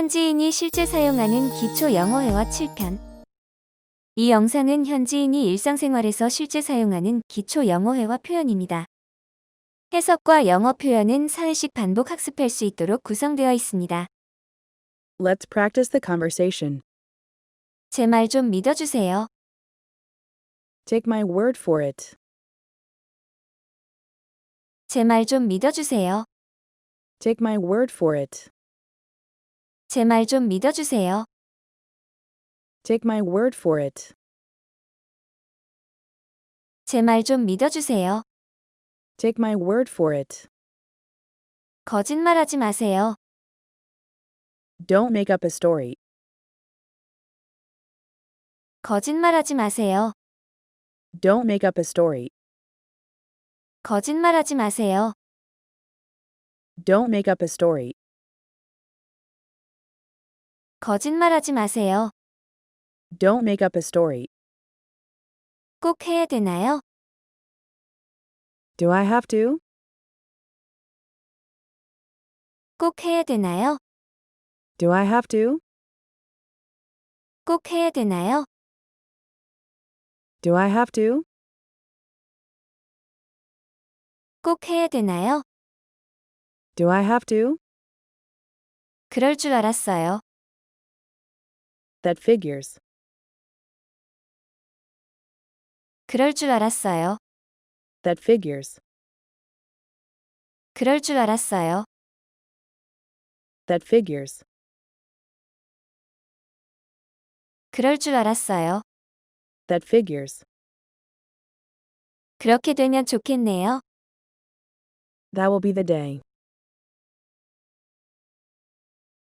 현지인이 실제 사용하는 기초 영어 회화 7편. 이 영상은 현지인이 일상생활에서 실제 사용하는 기초 영어 회화 표현입니다. 해석과 영어 표현은 사회식 반복 학습할 수 있도록 구성되어 있습니다. Let's practice the conversation. 제 말 좀 믿어주세요. Take my word for it. 제 말 좀 믿어주세요. Take my word for it. 제 말 좀 믿어주세요. Take my word for it. 제 말 좀 믿어주세요. Take my word for it. 거짓말하지 마세요. Don't make up a story. 거짓말하지 마세요. Don't make up a story. 거짓말하지 마세요. Don't make up a story. 거짓말하지 마세요. Don't make up a story. 꼭 해야 되나요? Do I have to? 꼭 해야 되나요? Do I have to? 꼭 해야 되나요? Do I have to? 꼭 해야 되나요? Do I have to? 그럴 줄 알았어요. That figures. 그럴 줄 알았어요. That figures. 그럴 줄 알았어요. That figures. 그럴 줄 알았어요. That figures. 그렇게 되면 좋겠네요. That will be the day.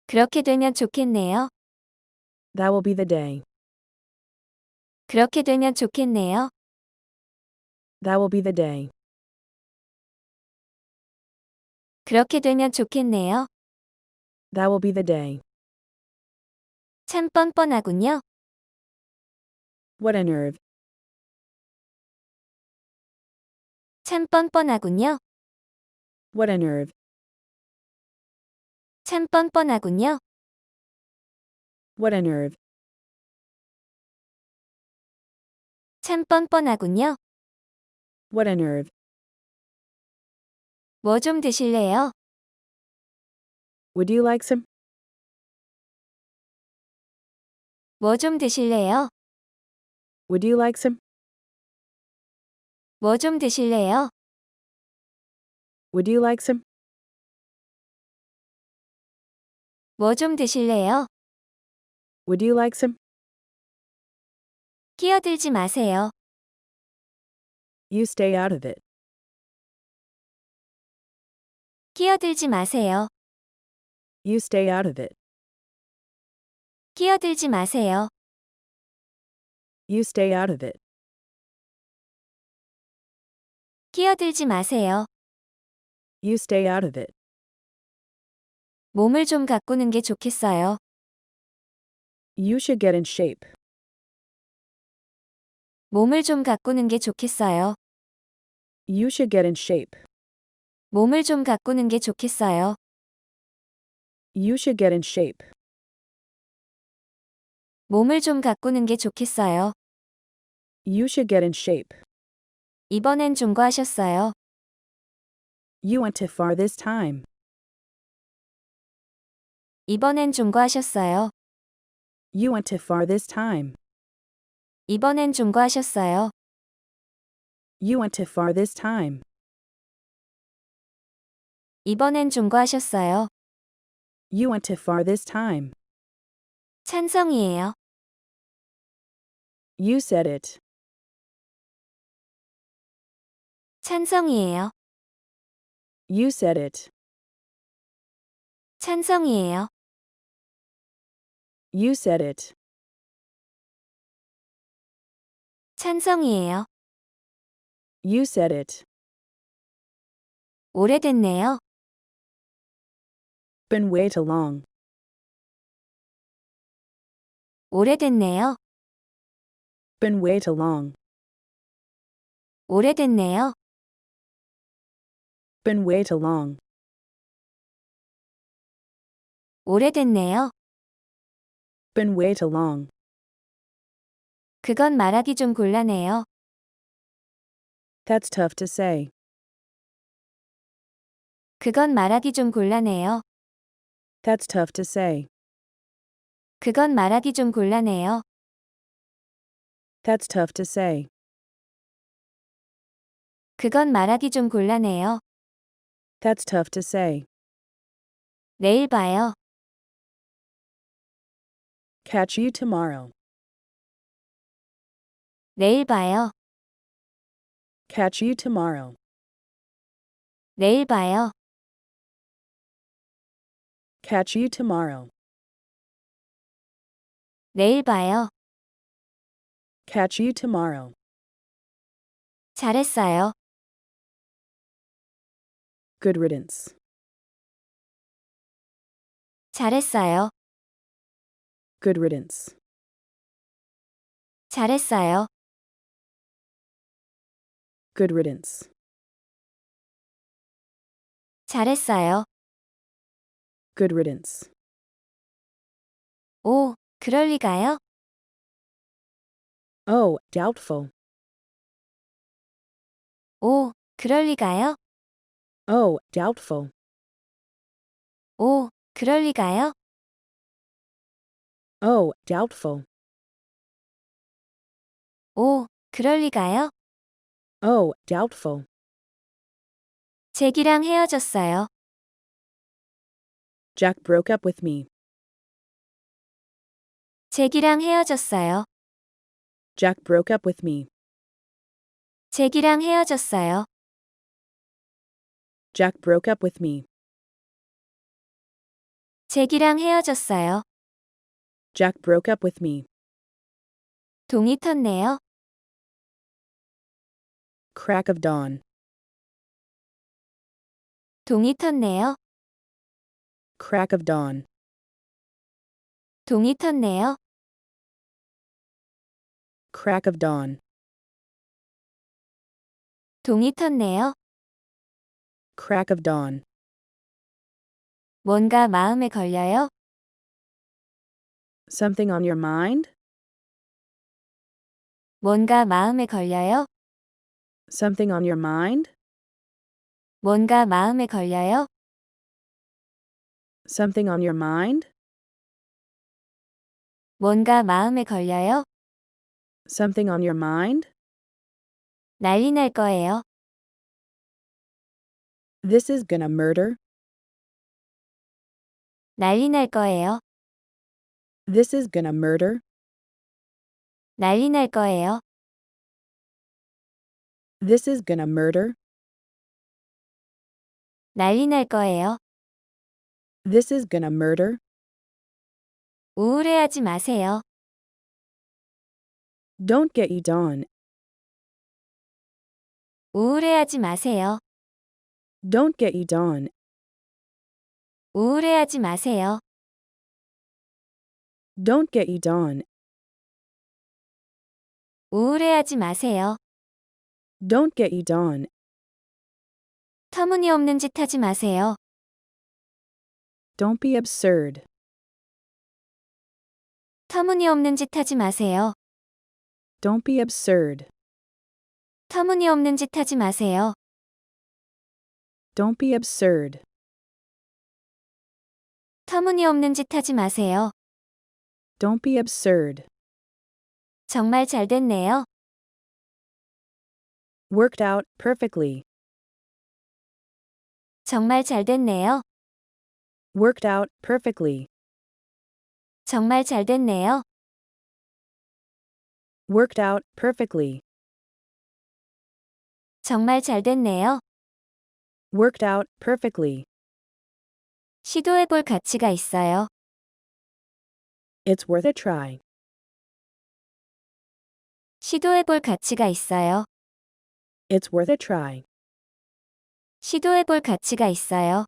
그렇게 되면 좋겠네요. That will be the day. 그렇게 되면 좋겠네요. That will be the day. 그렇게 되면 좋겠네요. That will be the day. 참 뻔뻔하군요. What a nerve. 참 뻔뻔하군요. What a nerve. 참 뻔뻔하군요. What a nerve. 참 뻔뻔하군요. What a nerve. 뭐 좀 드실래요? Would you like some? 뭐 좀 드실래요? Would you like some? 뭐 좀 드실래요? Would you like some? 뭐 좀 드실래요? Would you like some? 끼어들지 마세요. You stay out of it. 끼어들지 마세요. You stay out of it. 끼어들지 마세요. You stay out of it. 끼어들지 마세요. You stay out of it. 몸을 좀 가꾸는 게 좋겠어요. You should get in shape. 몸을 좀 가꾸는 게 좋겠어요. You should get in shape. 몸을 좀 가꾸는 게 좋겠어요. You should get in shape. 몸을 좀 가꾸는 게 좋겠어요. You should get in shape. 이번엔 좀 과하셨어요. You went too far this time. 이번엔 좀 과하셨어요. You went too far this time. 이번엔 좀 과하셨어요. You went too far this time. 이번엔 좀 과하셨어요. You went too far this time. 찬성이에요. You said it. 찬성이에요. You said it. 찬성이에요. You said it. 찬성이에요. You said it. 오래됐네요. Been way too long. 오래됐네요. Been way too long. 오래됐네요. Been way too long. 오래됐네요. Been way too long. 그건 말하기 좀 곤란해요. That's tough to say. 그건 말하기 좀 곤란해요. That's tough to say. 그건 말하기 좀 곤란해요. That's tough to say. 그건 말하기 좀 곤란해요. That's tough to say. 내일 봐요. Catch you tomorrow. 내일 봐요. Catch you tomorrow. 내일 봐요. Catch you tomorrow. 내일 봐요. Catch you tomorrow. 잘했어요. Good riddance. 잘했어요. Good riddance. 잘했어요. Good riddance. 잘했어요. Good riddance. 오, 그럴 리가요? Oh, doubtful. 오, 그럴 리가요? Oh, doubtful. 오, 그럴 리가요? Oh, doubtful. 오, 그럴 리가요? Oh, doubtful. 잭이랑 헤어졌어요. Jack broke up with me. 잭이랑 헤어졌어요. Jack broke up with me. 잭이랑 헤어졌어요. Jack broke up with me. 잭이랑 헤어졌어요. Jack broke up with me. 동이 텄네요. Crack of dawn. 동이 텄네요. Crack of dawn. 동이 텄네요. Crack of dawn. 동이 텄네요. Crack of dawn. 뭔가 마음에 걸려요? Something on your mind? 뭔가 마음에 걸려요? Something on your mind? 뭔가 마음에 걸려요? Something on your mind? 뭔가 마음에 걸려요? Something on your mind? 난리 날 거예요. This is gonna murder. 난리 날 거예요. This is gonna murder. 난리 날 거예요. This is gonna murder. 난리 날 거예요. This is gonna murder. 우울해하지 마세요. Don't get you dawn. 우울해하지 마세요. Don't get you dawn. 우울해하지 마세요. Don't get you dawn. 우울해하지 마세요. Don't get you dawn. 터무니없는 짓 하지 마세요. Don't be absurd. 터무니없는 짓 하지 마세요. Don't be absurd. 터무니없는 짓 하지 마세요. Don't be absurd. 터무니없는 짓 하지 마세요. Don't be absurd. 정말 잘 됐네요. Worked out perfectly. 정말 잘 됐네요. Worked out perfectly. 정말 잘 됐네요. Worked out perfectly. 정말 잘 됐네요. Worked out perfectly. 시도해볼 가치가 있어요. It's worth a try. 시도해볼 가치가 있어요. It's worth a try. 시도해볼 가치가 있어요.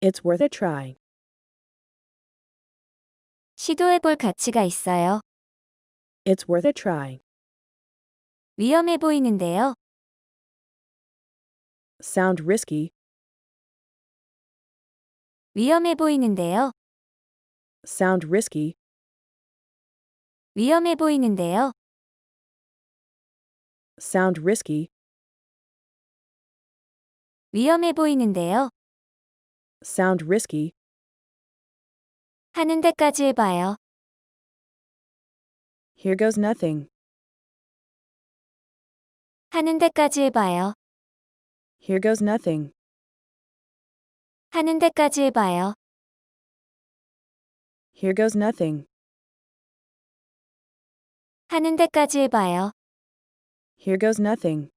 It's worth a try. 시도해볼 가치가 있어요. It's worth a try. 위험해 보이는데요. Sound risky. 위험해 보이는데요. Sound risky. 위험해 보이는데요. Sound risky. 위험해 보이는데요. Sound risky. 하는 데까지 해봐요. Here goes nothing. 하는 데까지 해봐요. Here goes nothing. 하는 데까지 해봐요. Here goes nothing. 하는 데까지 해봐요. Here goes nothing.